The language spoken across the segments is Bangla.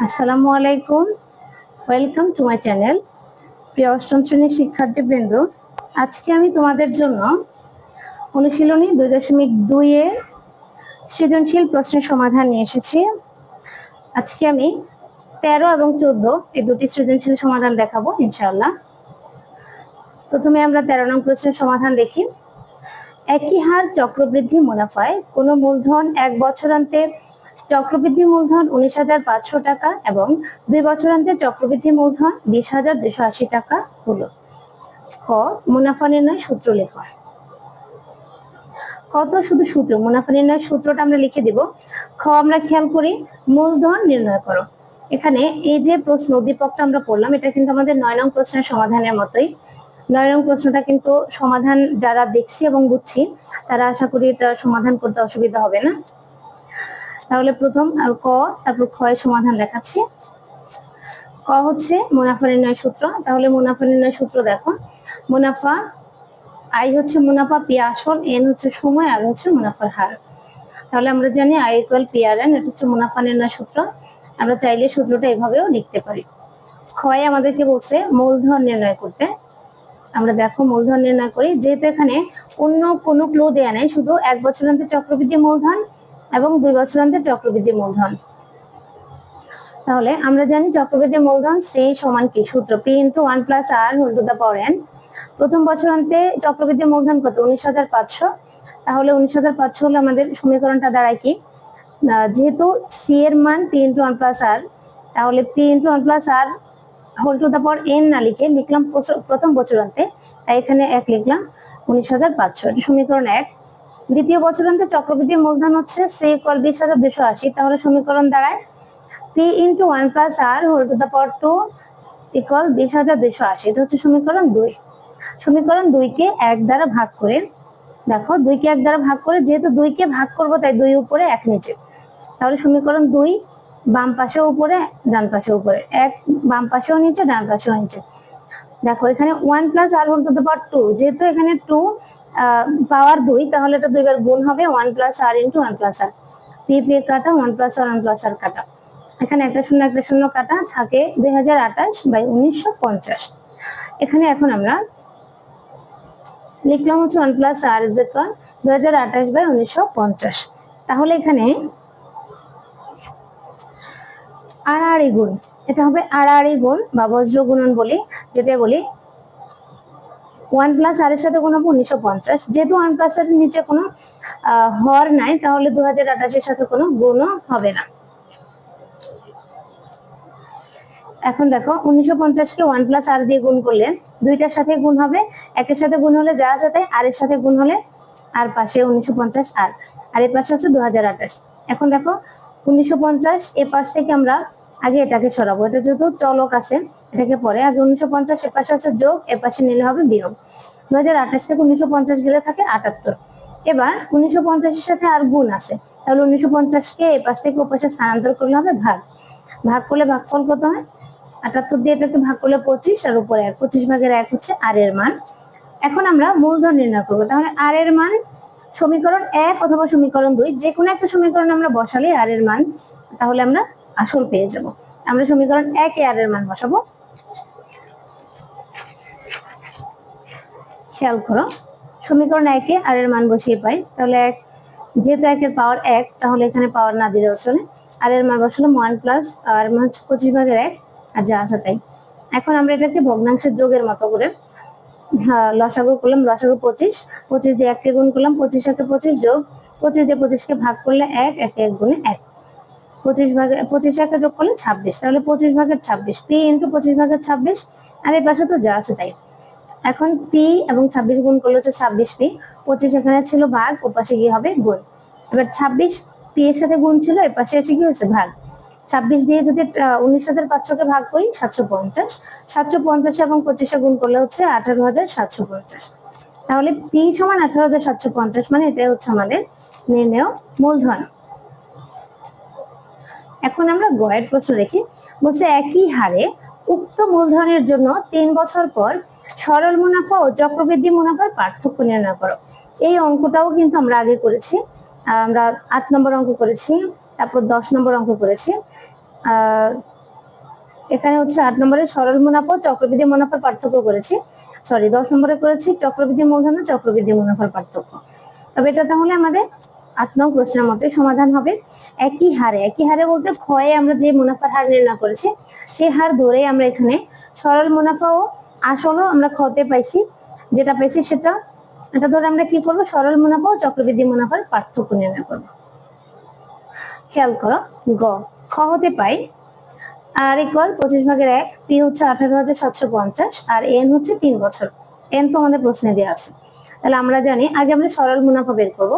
আসসালামু আলাইকুম। ওয়েলকাম টু মাই চ্যানেল প্রিয় অষ্টম শ্রেণির শিক্ষার্থীবৃন্দ। আজকে আমি তোমাদের জন্য অনুশীলনী দুই দশমিক দুইয়ের সৃজনশীল প্রশ্নের সমাধান নিয়ে এসেছি। আজকে আমি তেরো এবং চোদ্দ এই দুটি সৃজনশীল সমাধান দেখাবো, ইনশাআল্লাহ। প্রথমে আমরা তেরো নং প্রশ্নের সমাধান দেখি। একই হার চক্রবৃদ্ধি মুনাফায় কোনো মূলধন এক বছরান্তে চক্রবৃদ্ধি মূলধন উনিশ হাজার পাঁচশো টাকা এবং দুই বছরান্তে চক্রবৃদ্ধি মূলধন বিশ হাজার দুশো আশি টাকা হলো। ক, মুনাফা নির্ণয় সূত্র লেখা। কত শুধু সূত্র, মুনাফা নির্ণয় সূত্রটা আমরা লিখে দিব। খ, আমরা খেয়াল করি, মূলধন নির্ণয় করো। এখানে এই যে প্রশ্ন উদ্দীপকটা আমরা পড়লাম, এটা কিন্তু আমাদের নয় নং প্রশ্নের সমাধানের মতোই। নয় নং প্রশ্নটা কিন্তু সমাধান যারা দেখছি এবং বুঝছি, তারা আশা করি এটা সমাধান করতে অসুবিধা হবে না। তাহলে প্রথম ক, তারপর ক্ষয় সমাধান লেখাচ্ছি ক হচ্ছে মুনাফা নির্ণয় সূত্র। তাহলে মুনাফা নির্ণয় সূত্র দেখো। মুনাফা আই হচ্ছে মুনাফা পি আসল, এন হচ্ছে সময়, আর হচ্ছে মুনাফার হার। তাহলে আমরা জানি I equal P R N, এটা হচ্ছে মুনাফা নির্ণয় সূত্র। আমরা চাইলে সূত্রটা এভাবেও লিখতে পারি। ক্ষয় আমাদেরকে বলছে মূলধন নির্ণয় করতে। আমরা দেখো মূলধন নির্ণয় করি। যেহেতু এখানে অন্য কোনো ক্লু দেয়া নেই, শুধু এক বছরান্তে চক্রবৃদ্ধি মূলধন এবং দুই বছরান্তের চক্রবৃদ্ধি মূলধন। তাহলে আমরা জানি চক্রবৃদ্ধি মূলধন সি সমান কি? সূত্র P into one plus R whole to the power N প্রথম বছরান্তে চক্রবৃদ্ধি মূলধন কত? উনিশ হাজার পাঁচশো। তাহলে উনিশ হাজার পাঁচশো হলে আমাদের সমীকরণটা দাঁড়ায় কি? যেহেতু সি এর মান P into one plus R তাহলে P into one plus R whole to the power N না লিখে লিখলাম প্রথ- প্রথম বছরান্তে তাই এখানে এক লিখলাম উনিশ হাজার পাঁচশো। সমীকরণ এক। দ্বিতীয় বছরান্তে চক্রবৃদ্ধি মূলধন হচ্ছে সি ইকুয়াল বিশ হাজার দুশো আশি। তাহলে সমীকরণ দাঁড়ায় P into one plus R whole to the power two equal বিশ হাজার দুশো আশি। এটা হচ্ছে সমীকরণ দুই। সমীকরণ দুইকে এক দ্বারা ভাগ করে, দেখো, দুইকে এক দ্বারা ভাগ করে, যেহেতু দুইকে ভাগ করব, তাই দুই উপরে, এক নিচে। তাহলে সমীকরণ দুই, বাম পাশে উপরে, ডান পাশে উপরে। এক বাম পাশেও নিচে, ডান পাশেও নিচে। দেখো, এখানে one plus R whole to the power two যেহেতু এখানে টু পাওয়ার দুই, তাহলে এটা দুইবার গুণ হবে one plus R into one plus R P P কাটা one plus R one plus R কাটা। এখানে একটা শূন্য একটা শূন্য কাটা থাকে দুই হাজার আঠাশ বাই উনিশশো পঞ্চাশ। এখানে এখন আমরা লিখলাম হচ্ছে one plus R is equal দুই হাজার আঠাশ বাই উনিশশো পঞ্চাশ। তাহলে এখানে আড়াআড়ি গুণ, এটা হবে আড়াআড়ি গুণ বা বজ্র গুণন বলি, যেটা বলি ওয়ান প্লাস আর এর সাথে গুণ হবে উনিশশো পঞ্চাশ। যেহেতু ওয়ান প্লাস এর নিচে কোনো হর নাই, তাহলে দু হাজার সাথে কোনো গুণও হবে না। এখন দেখো, উনিশশো পঞ্চাশকে ওয়ান প্লাস আর দিয়ে গুণ করলে দুইটার সাথে গুণ হবে। একের সাথে গুণ হলে যা আছে তাই, আর এর সাথে গুণ হলে আর পাশে উনিশশো পঞ্চাশ আর। আর এর পাশে হচ্ছে দু হাজার আঠাশ। এখন দেখো, উনিশশো পঞ্চাশ এ পাশ থেকে আমরা আগে এটাকে সরাবো। এটা যেহেতু চলক আছে এটাকে পরে। আগে উনিশশো পঞ্চাশ এ পাশে হচ্ছে যোগ এ পাশে নিলে হবে বিয়োগ। দু হাজার আঠাশ থেকে উনিশশো পঞ্চাশ গেলে থাকে আটাত্তর। এবার উনিশশো পঞ্চাশের সাথে আর গুণ আছে। তাহলে উনিশশো পঞ্চাশকে এ পাশ থেকে ও পাশে স্থানান্তর করলে হবে ভাগ। ভাগ করলে ভাগফল কত হয়? আটাত্তর দিয়ে এটাকে ভাগ করলে পঁচিশ, আর উপরে এক। পঁচিশ ভাগের এক হচ্ছে আর এর মান। এখন আমরা মূলধন নির্ণয় করব। তাহলে আর এর মান সমীকরণ এক অথবা সমীকরণ দুই যে কোনো একটা সমীকরণ আমরা বসালে আর এর মান, তাহলে আমরা আসল পেয়ে যাব। আমরা সমীকরণ এক এ আর এর মান বসাবো। খেয়াল করো। সমীকরণ একে আর এর মান বসিয়ে পাই। তাহলে এক, যেহেতু একের পাওয়ার এক, তাহলে এখানে পাওয়ার না দিলেও চলে। আর এর মান বসালাম ওয়ান প্লাস আর মান হচ্ছে পঁচিশ ভাগের এক, আর যা আছে তাই। এখন আমরা এটাকে ভগ্নাংশের যোগের মতো করে লসাগু করলাম, লসাগু পঁচিশ। পঁচিশ দিয়ে এককে গুণ করলাম, পঁচিশ একে পঁচিশ যোগ, পঁচিশ দিয়ে পঁচিশকে ভাগ করলে এক, একে এক গুণে এক। পঁচিশ ভাগে, পঁচিশ একে যোগ করলে ছাব্বিশ। তাহলে পঁচিশ ভাগের ছাব্বিশ পি ইন্টু পঁচিশ ভাগের ছাব্বিশ, আর এই পাশে তো যা আছে তাই। এখন পি এবং ছাব্বিশ গুণ করলে হচ্ছে ছাব্বিশ পি পঁচিশ এখানে ছিল ভাগ ও পাশে গিয়ে হবে গুণ। এবার ছাব্বিশ পি এর সাথে গুণ ছিল এ পাশে এসে কি হয়েছে? ভাগ। ছাব্বিশ দিয়ে যদি উনিশ হাজার পাঁচশোকে ভাগ করি, সাতশো পঞ্চাশ। সাতশো পঞ্চাশ এবং পঁচিশে গুণ করলে হচ্ছে আঠারো হাজার সাতশো পঞ্চাশ। তাহলে পি সমান আঠারো হাজার সাতশো পঞ্চাশ মানে এটাই হচ্ছে আমাদের নির্ণেয় মূলধন। এখন আমরা গয়ের প্রশ্ন দেখি। বলছে একই হারে উক্ত মূলধনের জন্য তিন বছর পর সরল মুনাফা ও চক্রবৃদ্ধি মুনাফার পার্থক্য নির্ণয় করো। এই অঙ্কটাও কিন্তু আমরা আগে করেছি। আমরা আট নম্বর অঙ্ক করেছি, তারপর দশ নম্বর অঙ্ক করেছি। এখানে হচ্ছে আট নম্বরে সরল মুনাফা চক্রবৃদ্ধি মুনাফার পার্থক্য করেছি। সরি দশ নম্বরে করেছি চক্রবৃদ্ধি মূলধন চক্রবৃদ্ধি মুনাফার পার্থক্য। তবে এটা তাহলে আমাদের আট নং প্রশ্নের মতোই সমাধান হবে। একই হারে একই হারে বলতে ক্ষয়ে আমরা যে মুনাফার হার নির্ণয় করেছি, সেই হার ধরেই আমরা এখানে সরল মুনাফা ও আসলও আমরা ক্ষতে পাইছি। যেটা পেয়েছি সেটা, এটা ধরে আমরা কি করব? সরল মুনাফা ও চক্রবৃদ্ধি মুনাফার পার্থক্য নির্ণয় করব। খেয়াল করো, গ, খ হতে পাই, আর ইকুয়াল পঁচিশ ভাগের এক পি হচ্ছে আঠারো হাজার সাতশো পঞ্চাশ, আর এন হচ্ছে তিন বছর। এন তো আমাদের প্রশ্নে দেওয়া আছে। তাহলে আমরা জানি, আগে আমরা সরল মুনাফা বের করব।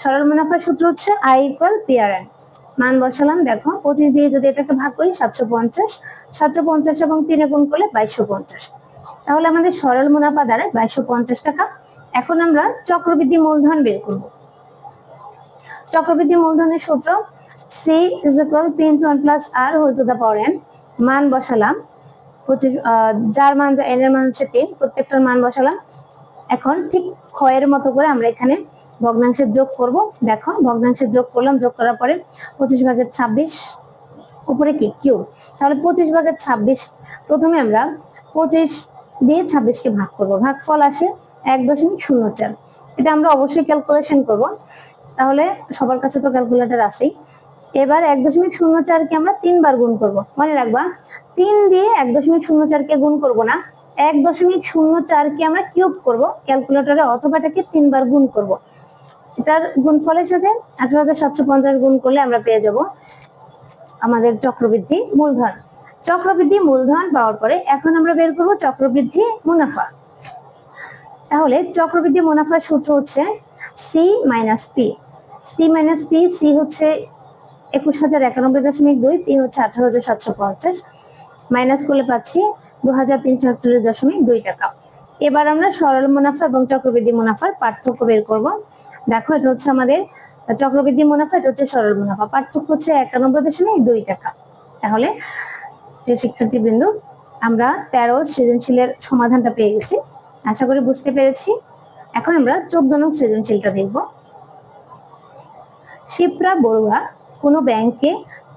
সরল মুনাফার সূত্র হচ্ছে I equal P R N মান বসালাম, দেখো, পঁচিশ দিয়ে যদি এটাকে ভাগ করি, সাতশো পঞ্চাশ। সাতশো পঞ্চাশ এবং তিনে গুণ করলে বাইশশো পঞ্চাশ। তাহলে আমাদের সরল মুনাফা দাঁড়ায় বাইশশো পঞ্চাশ টাকা। এখন আমরা চক্রবৃদ্ধি মূলধন বের করব। চক্রবৃদ্ধি মূলধনের সূত্র C is equal P into one plus R whole to the power N মান বসালাম, পঁচিশ যার মান যা এন এর মান হচ্ছে তিন, প্রত্যেকটার মান বসালাম। এখন ঠিক ক্ষয়ের মতো করে আমরা এখানে ভগ্নাংশের যোগ করব। দেখো, ভগ্নাংশের যোগ করলাম, যোগ করার পরে পঁচিশ ভাগের ছাব্বিশ, উপরে কি? কিউ তাহলে পঁচিশ ভাগের ছাব্বিশ, প্রথমে আমরা পঁচিশ দিয়ে ছাব্বিশকে ভাগ করব। ভাগফল আসে এক দশমিক শূন্য চার। এটা আমরা অবশ্যই ক্যালকুলেশন করব। তাহলে সবার কাছে তো ক্যালকুলেটর আছেই। এবার এক দশমিক শূন্য চারকে আমরা তিনবার গুণ করব। মনে রাখবা, তিন দিয়ে এক দশমিক শূন্য চারকে গুণ করব না। এক দশমিক শূন্য চারকে আমরা কিউব করব। ক্যালকুলেটরে অথবা এটাকে তিনবার গুণ করব। এটার গুণফলের সাথে আঠারো হাজার সাতশো পঞ্চাশ গুণ করলে আমরা পেয়ে যাব আমাদের চক্রবৃদ্ধি মূলধন। চক্রবৃদ্ধি মূলধন পাওয়ার পরে এখন আমরা বের করব চক্রবৃদ্ধি মুনাফা। তাহলে চক্রবৃদ্ধি মুনাফার সূত্র হচ্ছে C minus P C minus P C হচ্ছে একুশ হাজার একানব্বই দশমিক দুই পি হচ্ছে আঠারো হাজার সাতশো পঞ্চাশ। মাইনাস করলে পাচ্ছি দু হাজার তিনশো একচল্লিশ দশমিক দুই টাকা। এবার আমরা সরল মুনাফা এবং চক্রবৃদ্ধি মুনাফার পার্থক্য বের করব। দেখো, এটা হচ্ছে আমাদের চক্রবৃদ্ধি মুনাফা, এটা হচ্ছে সরল মুনাফা। পার্থক্য হচ্ছে একানব্বই দশমিক দুই টাকা। তাহলে শিক্ষার্থী বিন্দু আমরা তেরো সৃজনশীলের সমাধানটা পেয়ে গেছি। আশা করি বুঝতে পেরেছি। এখন আমরা চোদ্দ নং সৃজনশীলটা দেখব। শিপ্রা বড়ুয়া কোনো ব্যাংকে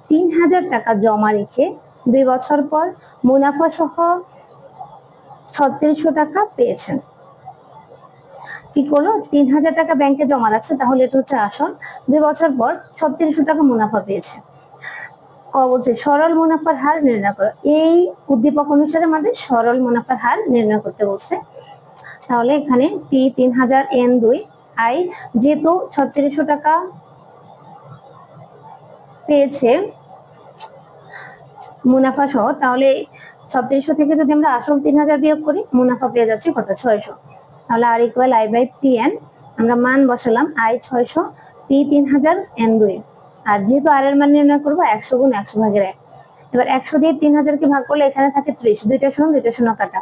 তিন হাজার টাকা জমা রেখে দুই বছর পর মুনাফা সহ ছত্রিশশো টাকা পেয়েছেন। কি করল? তিন হাজার টাকা ব্যাংকে জমা রাখছে, তাহলে এটা হচ্ছে আসল। দুই বছর পর ছত্রিশশো টাকা মুনাফা পেয়েছে। ক বলছে, সরল মুনাফার হার নির্ণয় করো। এই উদ্দীপক অনুসারে আমাদের সরল মুনাফার হার নির্ণয় করতে বলছে। তাহলে এখানে পি তিন হাজার এন দুই আই যেহেতু ছত্রিশশো টাকা পেয়েছে মুনাফা সহ, তাহলে ছত্রিশশো থেকে যদি আমরা আসল তিন হাজার বিয়োগ করি, মুনাফা পেয়ে যাচ্ছি কত? ছয়শো। তাহলে R equal I by P N আমরা মান বসালাম আই ছয়শো পি তিন হাজার এন দুই। আর যেহেতু আর এর মান নির্ণয় করব, একশো গুণ একশো ভাগের এক। এবার একশো দিয়ে তিন হাজারকে ভাগ করলে এখানে থাকে ত্রিশ। দুইটা শূন্য দুইটা শূন্য কাটা।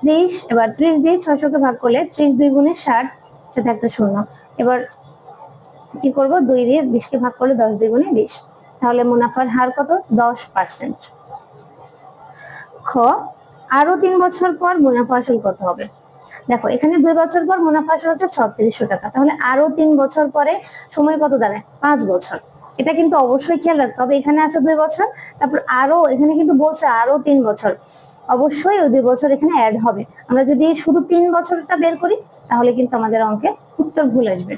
ত্রিশ, এবার ত্রিশ দিয়ে ছয়শোকে ভাগ করলে ত্রিশ দুই গুণে ষাট সাথে একটা শূন্য। এবার কি করব? দুই দিয়ে বিশকে ভাগ করলে দশ দুই গুণে বিশ। তাহলে মুনাফার হার কত? দশ পার্সেন্ট খ আরও তিন বছর পর মুনাফা আসল কত হবে? দেখো, এখানে দুই বছর পর মুনাফা আসল হচ্ছে ছত্রিশশো টাকা। তাহলে আরও তিন বছর পরে সময় কত দাঁড়ায়? পাঁচ বছর। এটা কিন্তু অবশ্যই খেয়াল রাখতে হবে। এখানে আছে দুই বছর, তারপর আরও, এখানে কিন্তু বলছে আরও তিন বছর। অবশ্যই ওই দুই বছর এখানে অ্যাড হবে। আমরা যদি শুধু তিন বছরটা বের করি, তাহলে কিন্তু আমাদের অঙ্কে উত্তর ভুল আসবে।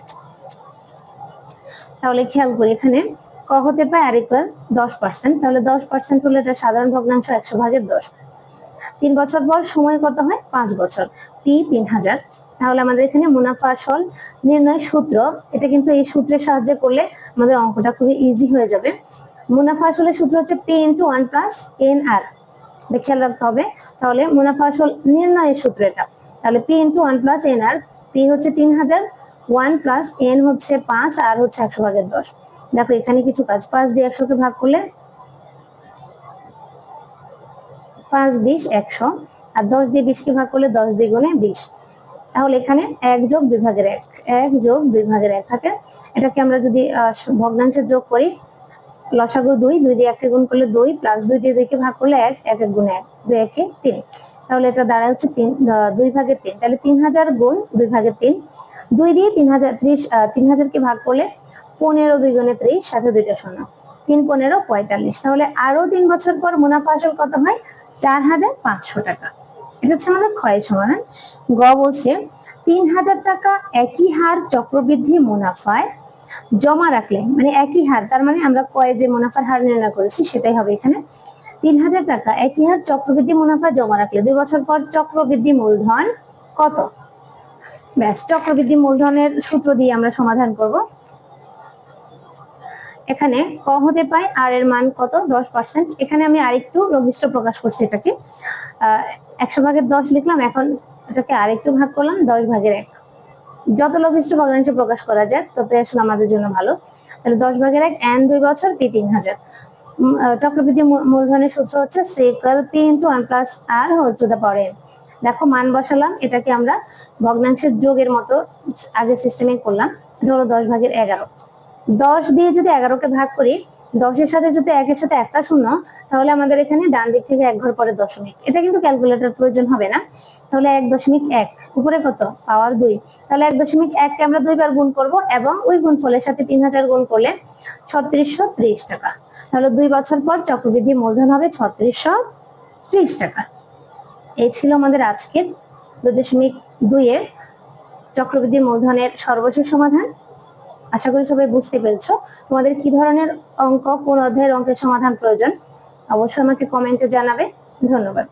তাহলে খেয়াল করি এখানে। ক হতে পায় আর ইকুয়াল দশ পার্সেন্ট তাহলে দশ পার্সেন্ট হলে এটা সাধারণ ভগ্নাংশ একশো ভাগের দশ। তিন বছর পর সময় কত হয়? পাঁচ বছর। পি তিন হাজার। তাহলে আমাদের এখানে মুনাফা আসল নির্ণয় সূত্র, এটা কিন্তু এই সূত্রের সাহায্যে করলে আমাদের অঙ্কটা খুবই ইজি হয়ে যাবে। মুনাফা আসলের সূত্র হচ্ছে P into one plus N R খেয়াল রাখতে হবে। তাহলে মুনাফা আসল নির্ণয়ের সূত্র এটা। তাহলে P into one plus N R P হচ্ছে তিন হাজার ওয়ান প্লাস এন হচ্ছে পাঁচ, আর হচ্ছে একশো ভাগের দশ। দেখো, এখানে কিছু কাজ। পাঁচ দিয়ে একশোকে ভাগ করলে পাঁচ, বিশ, একশো। আর দশ দিয়ে বিশকে ভাগ করলে দশ দুই গুণে বিশ। তাহলে এখানে এক যোগ দুই ভাগের এক। এক যোগ দুই ভাগের এক থাকে। এটাকে আমরা যদি ভগ্নাংশের যোগ করি, লসাগু দুই দুই দিয়ে এককে গুণ করলে দুই প্লাস দুই দিয়ে দুইকে ভাগ করলে এক এক এক গুণ এক, দুই, একে তিন। তাহলে এটা দাঁড়ায় হচ্ছে তিন দুই ভাগের তিন। তাহলে তিন হাজার গুণ দুই ভাগের তিন। দুই দিয়ে তিন হাজার, ত্রিশ তিন হাজারকে ভাগ করলে পনেরো দুই গুণে ত্রিশ, সাথে দুইটা শূন্য। তিন পনেরো পঁয়তাল্লিশ। তাহলে আরও তিন বছর পর মুনাফা আসল কত হয়? চার হাজার পাঁচশো টাকা। এটা হচ্ছে আমাদের ক্ষয়ের সমাধান। গ বলছে, তিন হাজার টাকা একই হার চক্রবৃদ্ধি মুনাফায় জমা রাখলে মানে একই হার, তার মানে আমরা কয়ে যে মুনাফার হার নির্ণয় করেছি সেটাই হবে এখানে। তিন হাজার টাকা একই হার চক্রবৃদ্ধি মুনাফা জমা রাখলে, দুই বছর পর চক্রবৃদ্ধি মূলধন কত? ব্যাস, চক্রবৃদ্ধি মূলধনের সূত্র দিয়ে আমরা সমাধান করব। এখানে ক হতে পায় আর এর মান কত? দশ পার্সেন্ট এখানে আমি আরেকটু লঘিষ্ঠ প্রকাশ করছি এটাকে। আহ, একশো ভাগের দশ লিখলাম এখন এটাকে আরেকটু ভাগ করলাম দশ ভাগের এক। যত লঘিষ্ঠ ভগ্নাংশে প্রকাশ করা যায় ততই আসলে আমাদের জন্য ভালো। তাহলে দশ ভাগের এক এন দুই বছর পি তিন হাজার। চক্রবৃদ্ধি মূলধনের সূত্র হচ্ছে C equal P into one plus R whole to দেখো মান বসালাম এটাকে আমরা ভগ্নাংশের যোগের মতো আগে সিস্টেমে করলাম। এটা হলো দশ ভাগের এগারো। দশ দিয়ে যদি এগারোকে ভাগ করি, দশের সাথে যদি একের সাথে একটা শূন্য, তাহলে আমাদের এখানে ডান দিক থেকে এক ঘর পরে দশমিক। এটা কিন্তু ক্যালকুলেটর প্রয়োজন হবে না। তাহলে এক দশমিক এক, উপরে কত? পাওয়ার দুই। তাহলে এক দশমিক এককে আমরা দুইবার গুণ করব এবং ওই গুণফলের সাথে তিন হাজার গুণ করলে ছত্রিশশো ত্রিশ টাকা। তাহলে দুই বছর পর চক্রবৃদ্ধি মূলধন হবে ছত্রিশশো ত্রিশ টাকা। এই ছিল আমাদের আজকের দুই দশমিক দুইয়ের চক্রবৃদ্ধি মূলধনের সর্বশেষ সমাধান। আশা করি সবাই বুঝতে পেরেছ। তোমাদের কি ধরনের অঙ্ক, কোন অধ্যায়ের অঙ্কের সমাধান প্রয়োজন? অবশ্যই আমাকে কমেন্টে জানাবে। ধন্যবাদ।